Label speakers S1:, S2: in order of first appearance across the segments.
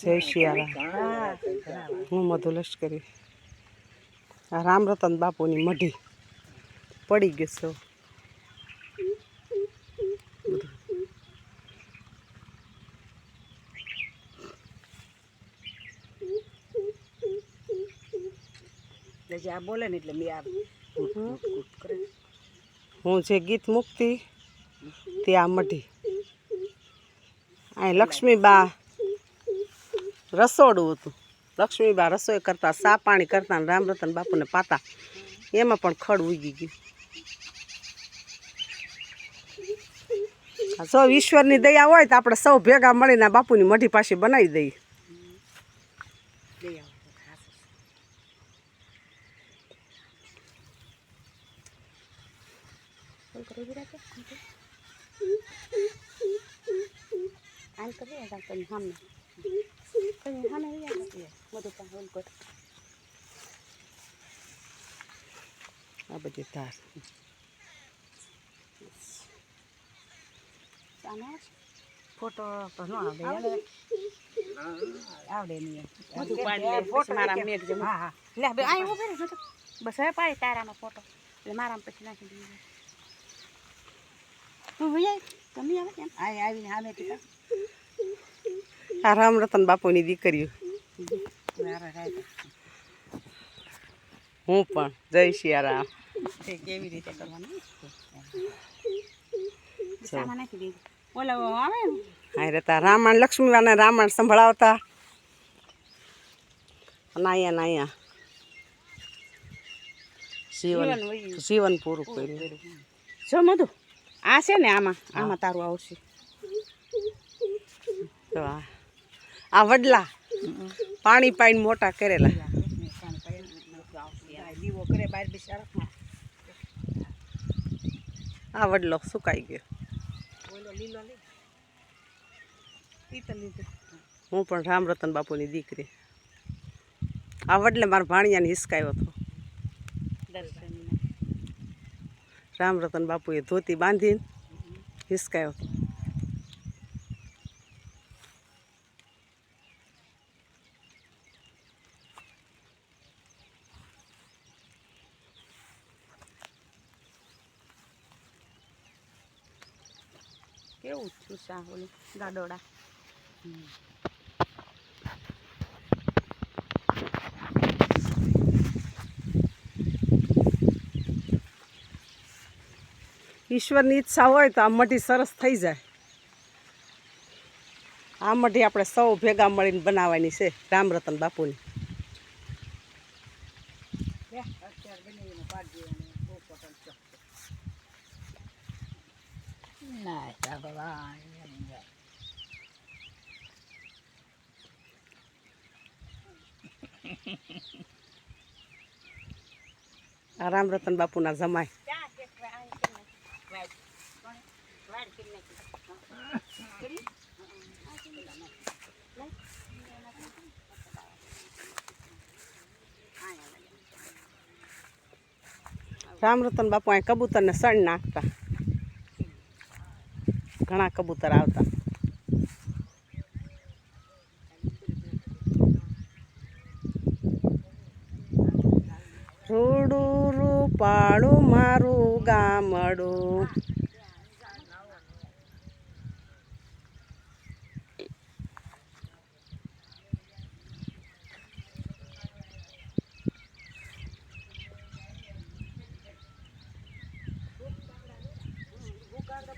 S1: જય શિયારામ. હું મધુ લશ્કરી. આ રામરતન બાપુની મઢી પડી ગયો સૌ
S2: આ બોલે ને એટલે મેં આ
S1: હું જે ગીત મૂકતી તે આ મઢી. અહીં લક્ષ્મીબા રસોડું હતું. લક્ષ્મીબા રસોઈ કરતા, સા પાણી કરતા રામરતન બાપુને પાતા. એમાં પણ ખડ ઉગી ગયું. સૌ ઈશ્વરની દયા હોય તો આપણે સૌ ભેગા મળીને બાપુની મઢી પાછી બનાવી દઈએ.
S2: આમ કરી આ સામે.
S1: આ
S2: ફોટો તો ન આવે આવડે નહીં મારા હા હા બસ હવે પાડી તારાનો ફોટો એટલે મારામાં પછી નાખી દઈએ તું ભઈ તમે આવે કેમ આય આવીને સામે ટીકા
S1: આ રામરતન બાપુની દીકરીઓ. હું પણ જય સિયારામ
S2: કેવી રીતે કરવાનું?
S1: હા રહેતા રામાયણ લક્ષ્મીવાને રામાયણ સંભળાવતા. નાયા નાયા.
S2: જીવન
S1: જીવન પૂરું કર્યું.
S2: જો મધુ આ છે ને આમાં? આમાં તારું આવશે.
S1: તો આ. આ વડલા. પાણી પાઈને મોટા કરેલા. આ વડલો સુકાઈ ગયો. હું પણ રામરતન બાપુની દીકરી. આ વડલે મારા ભાણિયાને હિસકાયો હતો.
S2: રામ
S1: રામરતન બાપુએ ધોતી બાંધીને હિસકાયો હતો.
S2: કેવું થયું ઓલું ગાડોડા?
S1: ઈશ્વરની ઈચ્છા હોય તો આ મઢી સરસ થઈ જાય. આ મઢી આપણે સૌ ભેગા મળીને બનાવવાની છે રામરતન બાપુની
S2: લે અત્યારે બનાવીને પાડી દેવાનું બહુ પટલ છે ના ભગવાન
S1: આ રામરતન બાપુના જમાય રામરતન બાપુ અહીં કબૂતરને સણ નાખતા ઘણા કબૂતર આવતા. રૂડું રૂપાળું મારું ગામડું.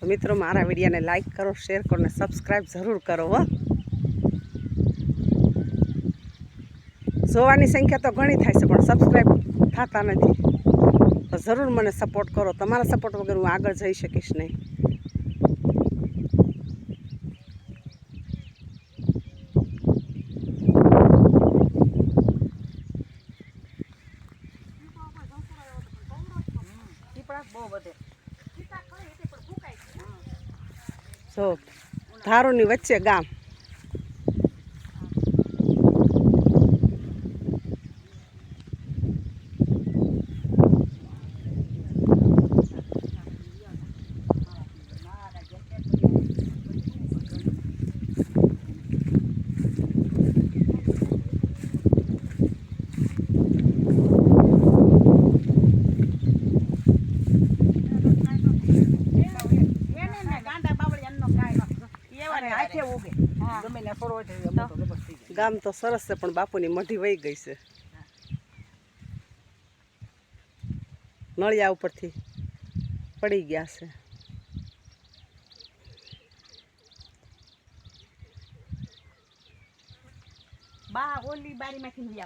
S1: તો મિત્રો, મારા વિડીયોને લાઇક કરો શેર કરો ને સબસ્ક્રાઈબ જરૂર કરો હો. જોવાની સંખ્યા તો ઘણી થાય છે, પણ સબસ્ક્રાઈબ થતા નથી. તો જરૂર મને સપોર્ટ કરો. તમારા સપોર્ટ વગર હું આગળ જઈ શકીશ નહીં.
S3: બહુ વધે જો ધારોની વચ્ચે ગામ.
S2: ઉગે. ગમે ને તો.
S3: ગામ સરસ છે પણ બાપુની મઢી વહી ગઈ છે. નળિયા ઉપરથી પડી ગયા છે.
S2: બા ઓલી બારીમાંથી નહીં આવતા